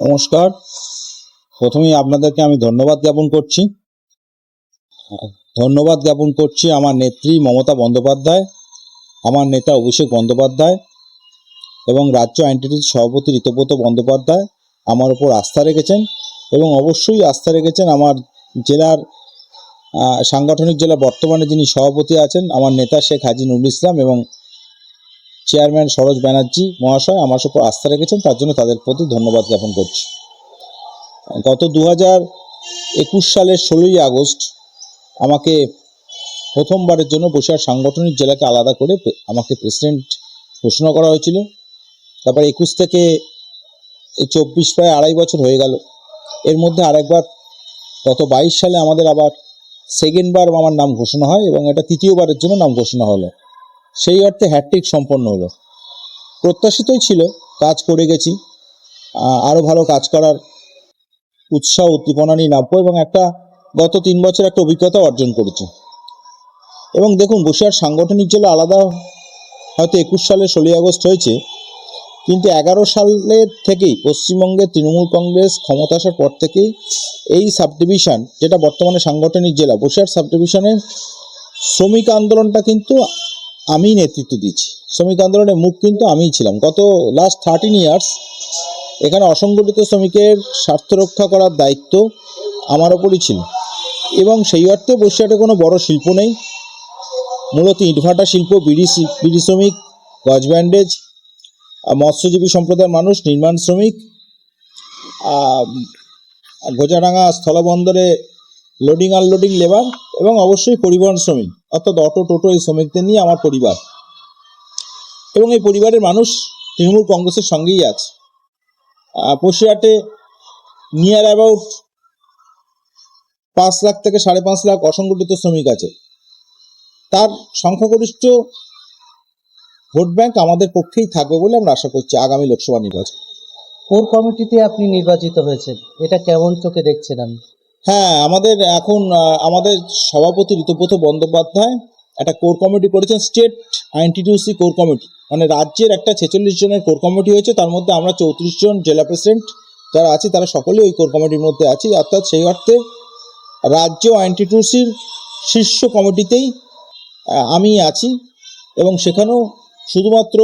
নমস্কার। প্রথমেই আপনাদেরকে আমি ধন্যবাদ জ্ঞাপন করছি। ধন্যবাদ জ্ঞাপন করছি আমার নেত্রী মমতা বন্দ্যোপাধ্যায়, আমার নেতা অভিষেক বন্দ্যোপাধ্যায় এবং রাজ্য আইনটিটিউড সভাপতি ঋতব্রত বন্দ্যোপাধ্যায় আমার ওপর আস্থা রেখেছেন এবং অবশ্যই আস্থা রেখেছেন আমার জেলার সাংগঠনিক জেলা বর্তমানে যিনি সভাপতি আছেন, আমার নেতা শেখ হাজি নুরুল ইসলাম এবং চেয়ারম্যান সরোজ ব্যানার্জি মহাশয় আমার উপর আস্থা রেখেছেন, তার জন্য তাদের প্রতি ধন্যবাদ জ্ঞাপন করছি। গত দু হাজার একুশ সালের ষোলোই আগস্ট আমাকে প্রথমবারের জন্য বসিরহাট সাংগঠনিক জেলাকে আলাদা করে আমাকে প্রেসিডেন্ট ঘোষণা করা হয়েছিল। তারপর একুশ থেকে এই চব্বিশ প্রায় আড়াই বছর হয়ে গেল। এর মধ্যে আরেকবার গত বাইশ সালে আমাদের আবার সেকেন্ডবার আমার নাম ঘোষণা হয় এবং এটা তৃতীয়বারের জন্য নাম ঘোষণা হলো। সেই অর্থে হ্যাট্রিক সম্পন্ন হলো। প্রত্যাশিতই ছিল, কাজ করে গেছি আরও ভালো কাজ করার উৎসাহ, উদ্দীপনা নিয়ে নামবো এবং একটা গত তিন বছর একটা অভিজ্ঞতা অর্জন করেছি। এবং দেখুন বসিরহাট সাংগঠনিক জেলা আলাদা, হয়তো একুশ সালে ষোলোই আগস্ট হয়েছে, কিন্তু এগারো সালের থেকেই পশ্চিমবঙ্গে তৃণমূল কংগ্রেস ক্ষমতা আসার পর থেকেই এই সাব ডিভিশন যেটা বর্তমানে সাংগঠনিক জেলা বসিরহাট সাব ডিভিশনের শ্রমিক আন্দোলনটা কিন্তু আমি নেতৃত্ব দিচ্ছি। শ্রমিক আন্দোলনের মুখ কিন্তু আমিই ছিলাম। গত লাস্ট থার্টিন ইয়ার্স এখানে অসংগঠিত শ্রমিকের স্বার্থ রক্ষা করার দায়িত্ব আমার ওপরই ছিল। এবং সেই অর্থে বসিরহাটে কোনো বড় শিল্প নেই। মূলত ইটভাটা শিল্প, বিড়ি বিড়ি শ্রমিক, গজ ব্যান্ডেজ মৎস্যজীবী সম্প্রদায়ের মানুষ, নির্মাণ শ্রমিক গোজাডাঙ্গা স্থলবন্দরে লোডিং আনলোডিং লেবার এবং অবশ্যই পরিবহন শ্রমিক। অর্থাৎ অটো, টোটো এই শ্রমিকদের নিয়ে আমার পরিবার। এবং এই পরিবারের মানুষ তৃণমূল কংগ্রেসের সঙ্গেই আছে। বসিরহাটে নিয়ার অ্যাবাউট পাঁচ লাখ থেকে সাড়ে পাঁচ লাখ অসংগঠিত শ্রমিক আছে। তার সংখ্যাগরিষ্ঠ ভোট ব্যাংক আমাদের পক্ষেই থাকবে বলে আমরা আশা করছি আগামী লোকসভা নির্বাচন। কোর কমিটিতে আপনি নির্বাচিত হয়েছেন? এটা কেমন চোখে দেখছেন আপনি? হ্যাঁ আমাদের এখন আমাদের সভাপতি ঋতব্রত বন্দ্যোপাধ্যায় একটা কোর কমিটি করেছেন, স্টেট আইনটিটিউসি কোর কমিটি। মানে রাজ্যের একটা ছেচল্লিশ জনের কোর কমিটি হয়েছে, তার মধ্যে আমরা চৌত্রিশ জন জেলা প্রেসিডেন্ট যারা আছি, তারা সকলেই ওই কোর কমিটির মধ্যে আছি। অর্থাৎ সেই অর্থে রাজ্য আইনটিটিউসির শীর্ষ কমিটিতেই আমি আছি এবং সেখানেও শুধুমাত্র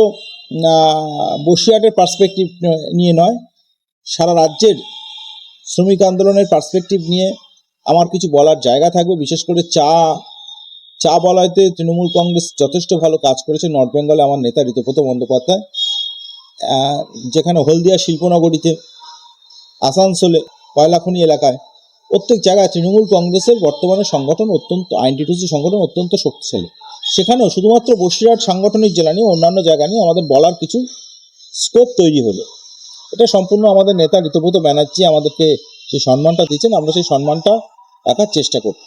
বসিরহাটের পার্সপেক্টিভ নিয়ে নয়, সারা রাজ্যের শ্রমিক আন্দোলনের পার্সপেক্টিভ নিয়ে আমার কিছু বলার জায়গা থাকবে, বিশেষ করে চা চা বলাইতে তৃণমূল কংগ্রেস যথেষ্ট ভালো কাজ করেছে নর্থ বেঙ্গলে আমার নেতা ঋতুব্রত বন্দ্যোপাধ্যায়। যেখানে হলদিয়া শিল্পনগরীতে, আসানসোলে, কয়লাখনি এলাকায় প্রত্যেক জায়গায় তৃণমূল কংগ্রেসের বর্তমানে সংগঠন অত্যন্ত আইনটিটুসি সংগঠন অত্যন্ত শক্তিশালী। সেখানেও শুধুমাত্র বসিরহাট সাংগঠনিক জেলা নিয়ে, অন্যান্য জায়গা নিয়ে আমাদের বলার কিছু স্কোপ তৈরি হলো। এটা সম্পূর্ণ আমাদের নেতা ঋতুব্রত ব্যানার্জি আমাদেরকে যে সম্মানটা দিয়েছেন আমরা সেই সম্মানটা রাখার চেষ্টা করব।